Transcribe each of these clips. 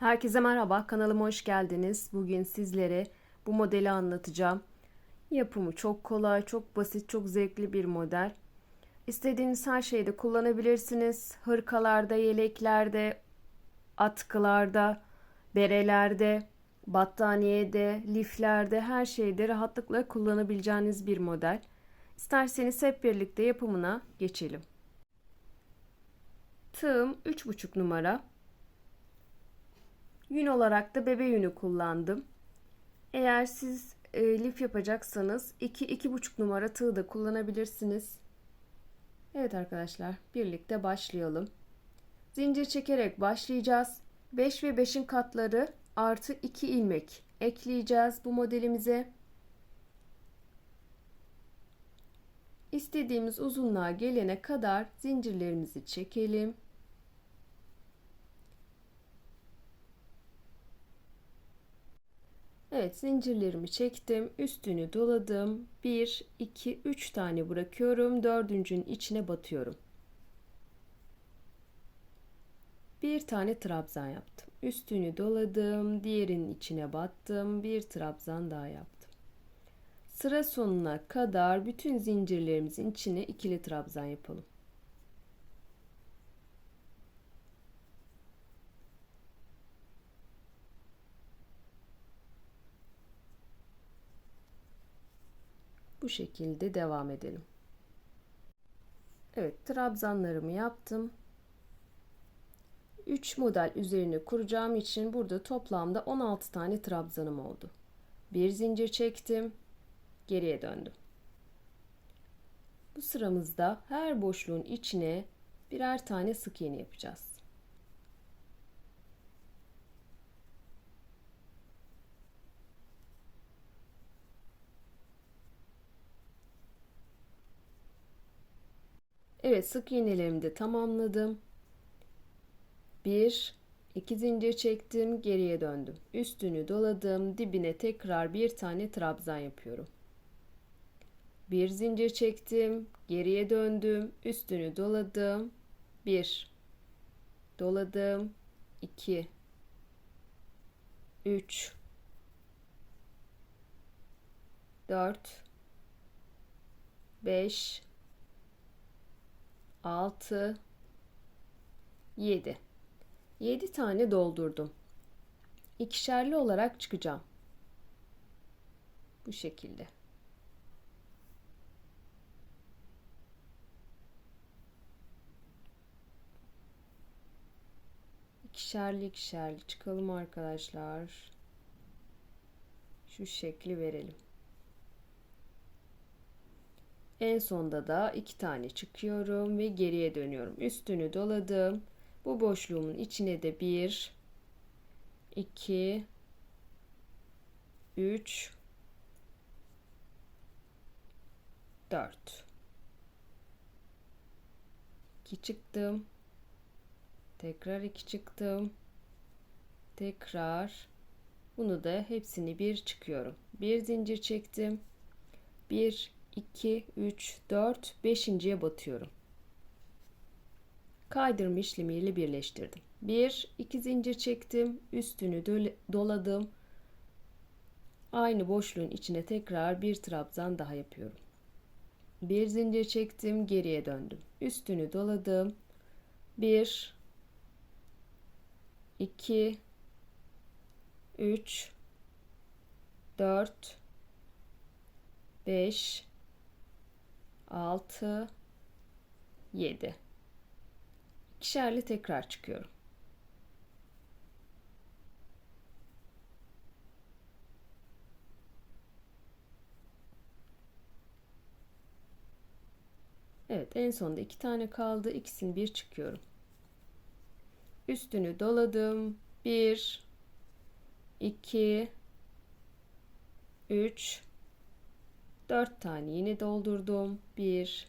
Herkese merhaba, kanalıma hoş geldiniz. Bugün sizlere bu modeli anlatacağım. Yapımı çok kolay, çok basit, çok zevkli bir model. İstediğiniz her şeyde kullanabilirsiniz. Hırkalarda, yeleklerde, atkılarda, berelerde, battaniyede, liflerde, her şeyde rahatlıkla kullanabileceğiniz bir model. İsterseniz hep birlikte yapımına geçelim. Tığım 3,5 numara. Yün olarak da bebe yünü kullandım. Eğer siz e, lif yapacaksanız 2-2,5 numara tığ da kullanabilirsiniz. Evet arkadaşlar birlikte başlayalım. Zincir çekerek başlayacağız. 5 ve 5'in katları artı 2 ilmek ekleyeceğiz bu modelimize. İstediğimiz uzunluğa gelene kadar zincirlerimizi çekelim. Evet zincirlerimi çektim. Üstünü doladım. 1, 2, 3 tane bırakıyorum. Dördüncünün içine batıyorum. Bir tane trabzan yaptım. Üstünü doladım. Diğerinin içine battım. Bir trabzan daha yaptım. Sıra sonuna kadar bütün zincirlerimizin içine ikili trabzan yapalım. Bu şekilde devam edelim. Evet, trabzanlarımı yaptım. 3 model üzerine kuracağım için burada toplamda 16 tane trabzanım oldu. Bir zincir çektim, geriye döndüm. Bu sıramızda her boşluğun içine birer tane sık iğne yapacağız. Evet sık iğnelerimi de tamamladım. Bir, iki zincir çektim, geriye döndüm. Üstünü doladım, dibine tekrar bir tane trabzan yapıyorum. Bir zincir çektim, geriye döndüm, üstünü doladım. Bir, doladım, iki, üç, dört, beş, 6 7 7 tane doldurdum. İkişerli olarak çıkacağım. Bu şekilde. İkişerli ikişerli çıkalım arkadaşlar. Şu şekli verelim. En sonda da iki tane çıkıyorum ve geriye dönüyorum. Üstünü doladım. Bu boşluğumun içine de bir, iki, üç, dört. İki çıktım. Tekrar iki çıktım. Tekrar bunu da hepsini bir çıkıyorum. Bir zincir çektim. Bir 2, 3, 4, 5.ye batıyorum. Kaydırma işlemiyle birleştirdim. 1, 2 zincir çektim. Üstünü doladım. Aynı boşluğun içine tekrar bir trabzan daha yapıyorum. Bir zincir çektim, geriye döndüm. Üstünü doladım. 1 2 3 4 5 6 7 İkişerli tekrar çıkıyorum. Evet en sonda iki tane kaldı. İkisini bir çıkıyorum. Üstünü doladım. 1 2 3 4 tane yine doldurdum. 1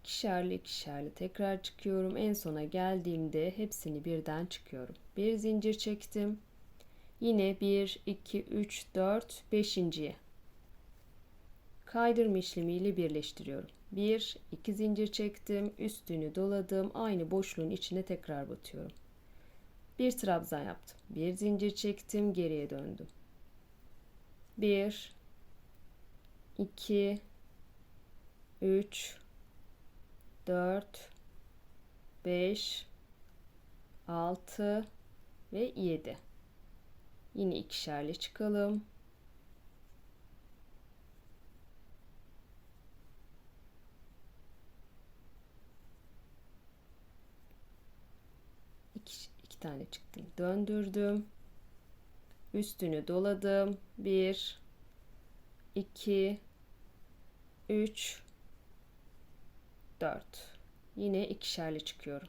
ikişerli ikişerli tekrar çıkıyorum. En sona geldiğimde hepsini birden çıkıyorum. Bir zincir çektim. Yine 1 2 3 4 5.'ye kaydırma işlemiyle birleştiriyorum. 1 2 zincir çektim, üstünü doladım. Aynı boşluğun içine tekrar batıyorum. Bir trabzan yaptım. Bir zincir çektim, geriye döndüm. 1 2 3 4 5 6 ve 7 yine ikişerli çıkalım. İki, iki tane çıktım. Döndürdüm üstünü doladım. 1 2 3 4 yine ikişerli çıkıyorum.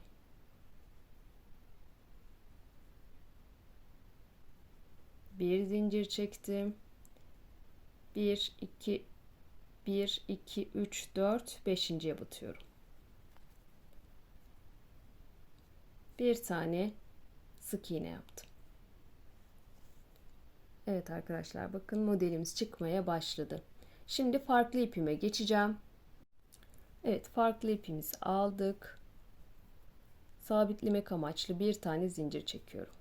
Bir zincir çektim. 1 2 1 2 3 4 5.'ye batıyorum. Bir tane sık iğne yaptım Evet arkadaşlar bakın modelimiz çıkmaya başladı. Şimdi farklı ipime geçeceğim. Evet farklı ipimizi aldık. Sabitlemek amaçlı bir tane zincir çekiyorum.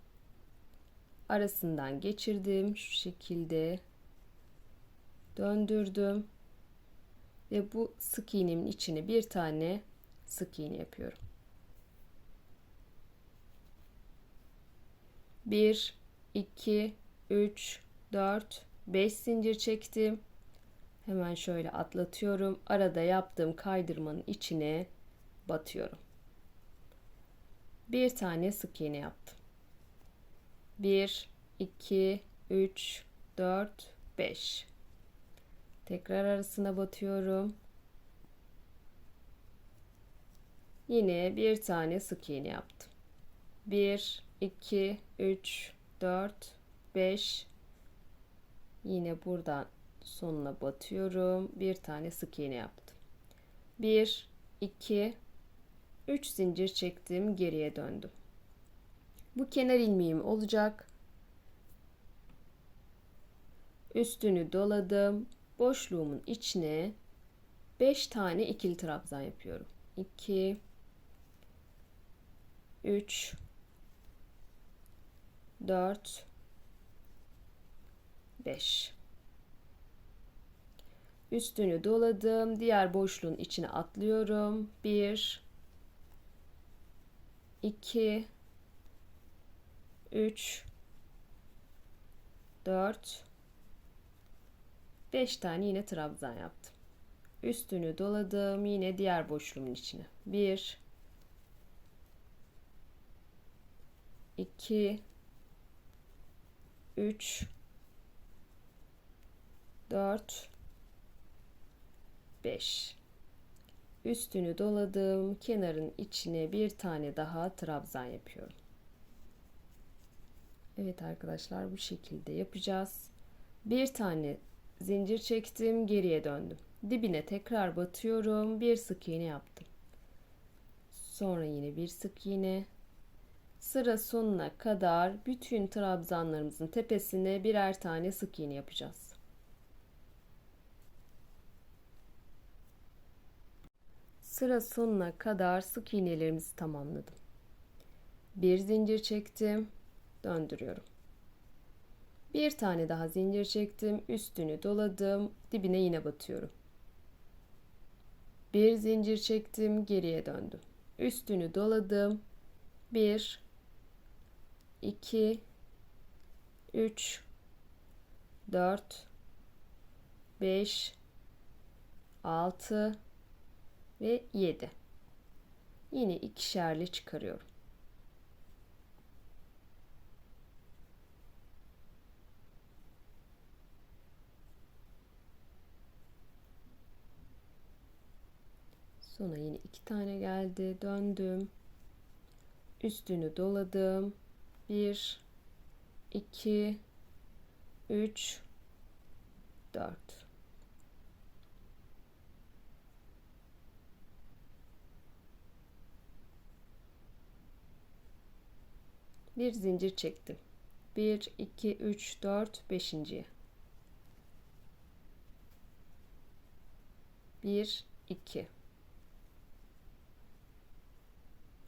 Arasından geçirdim şu şekilde. Döndürdüm. Ve bu sık iğnemin içine bir tane sık iğne yapıyorum. Bir, iki, üç, dört, beş zincir çektim. Hemen şöyle atlatıyorum. Arada yaptığım kaydırmanın içine batıyorum. Bir tane sık iğne yaptım. 1 2 3 4 5 Tekrar arasına batıyorum. Yine bir tane sık iğne yaptım. 1 2 3 4 5 Yine buradan sonuna batıyorum. Bir tane sık iğne yaptım. 1 2 3 zincir çektim, geriye döndüm. Bu kenar ilmeğim olacak. Üstünü doladım. Boşluğumun içine 5 tane ikili trabzan yapıyorum. 2 3 4 5 Üstünü doladım. Diğer boşluğun içine atlıyorum. 1 2 3 4 5 tane yine trabzan yaptım. Üstünü doladım. Yine diğer boşluğumun içine. 1 2 3 4 5 üstünü doladım. Kenarın içine bir tane daha trabzan yapıyorum. Evet arkadaşlar bu şekilde yapacağız. Bir tane zincir çektim geriye döndüm. Dibine tekrar batıyorum. Bir sık iğne yaptım. Sonra yine bir sık iğne. Sıra sonuna kadar bütün trabzanlarımızın tepesine birer tane sık iğne yapacağız sıra sonuna kadar sık iğnelerimizi tamamladım. Bir zincir çektim, döndürüyorum. Bir tane daha zincir çektim, üstünü doladım, dibine yine batıyorum. Bir zincir çektim, geriye döndüm. Üstünü doladım. 1 2 3 4 5 6 ve 7. Yine ikişerli çıkarıyorum. Sonra yine iki tane geldi. Döndüm. Üstünü doladım. 1 2 3 4 bir zincir çektim 1 2 3 4 5. 1 2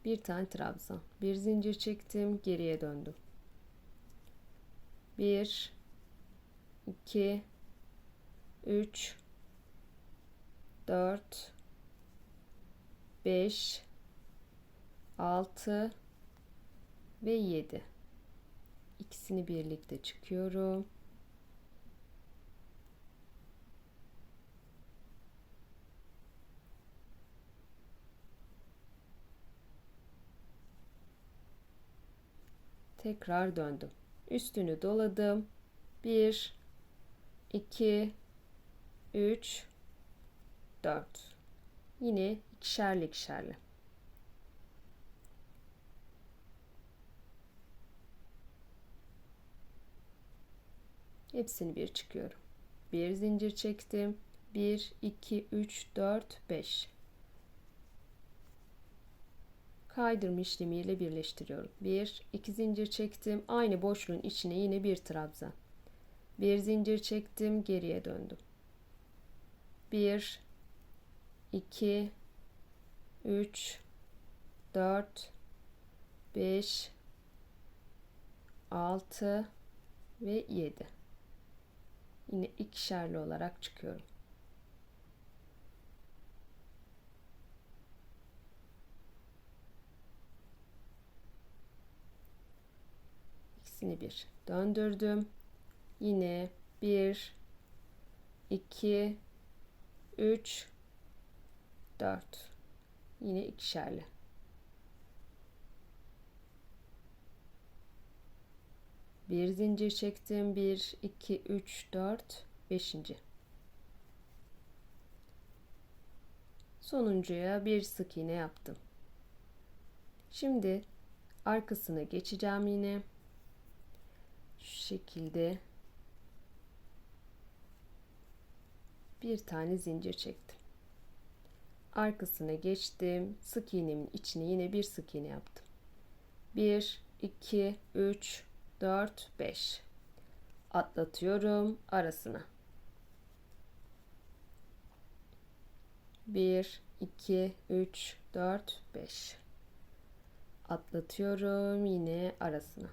Bir tane trabzan. Bir zincir çektim, geriye döndüm. 1 2 3 4 5 6 ve 7 ikisini birlikte çıkıyorum. Tekrar döndüm. Üstünü doladım. 1 2 3 4 yine ikişerli ikişerli hepsini bir çıkıyorum. Bir zincir çektim. 1 2 3 4 5 kaydırma işlemiyle birleştiriyorum. 1 2 zincir çektim. Aynı boşluğun içine yine bir trabzan. Bir zincir çektim geriye döndüm. 1 2 3 4 5 6 ve 7 yine ikişerli olarak çıkıyorum. İkisini bir döndürdüm. Yine 1 2 3 4 yine ikişerli bir zincir çektim 1 2 3 4 5. sonuncuya bir sık iğne yaptım şimdi arkasına geçeceğim yine şu şekilde bir tane zincir çektim. Arkasına geçtim. Sık iğnemin içine yine bir sık iğne yaptım. 1 2 3 4 5 atlatıyorum arasına. 1 2 3 4 5 atlatıyorum yine arasına.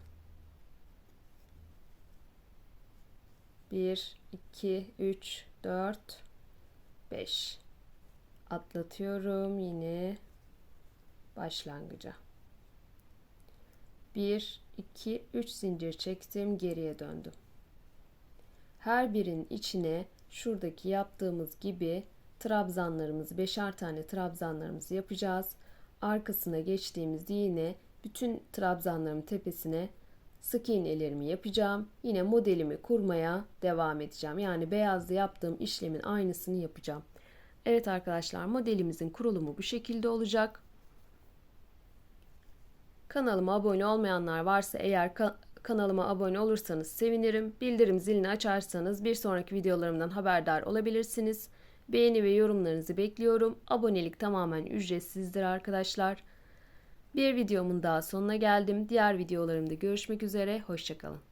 1 2 3 4 5 atlatıyorum yine başlangıca 1 2 3 zincir çektim geriye döndüm her birinin içine şuradaki yaptığımız gibi trabzanlarımızı beşer tane trabzanlarımızı yapacağız arkasına geçtiğimizde yine bütün trabzanların tepesine sık iğnelerimi yapacağım. Yine modelimi kurmaya devam edeceğim. Yani beyazda yaptığım işlemin aynısını yapacağım. Evet arkadaşlar modelimizin kurulumu bu şekilde olacak. Kanalıma abone olmayanlar varsa eğer ka kanalıma abone olursanız sevinirim. Bildirim zilini açarsanız bir sonraki videolarımdan haberdar olabilirsiniz. Beğeni ve yorumlarınızı bekliyorum. Abonelik tamamen ücretsizdir arkadaşlar. Bir videomun daha sonuna geldim. Diğer videolarımda görüşmek üzere. Hoşçakalın.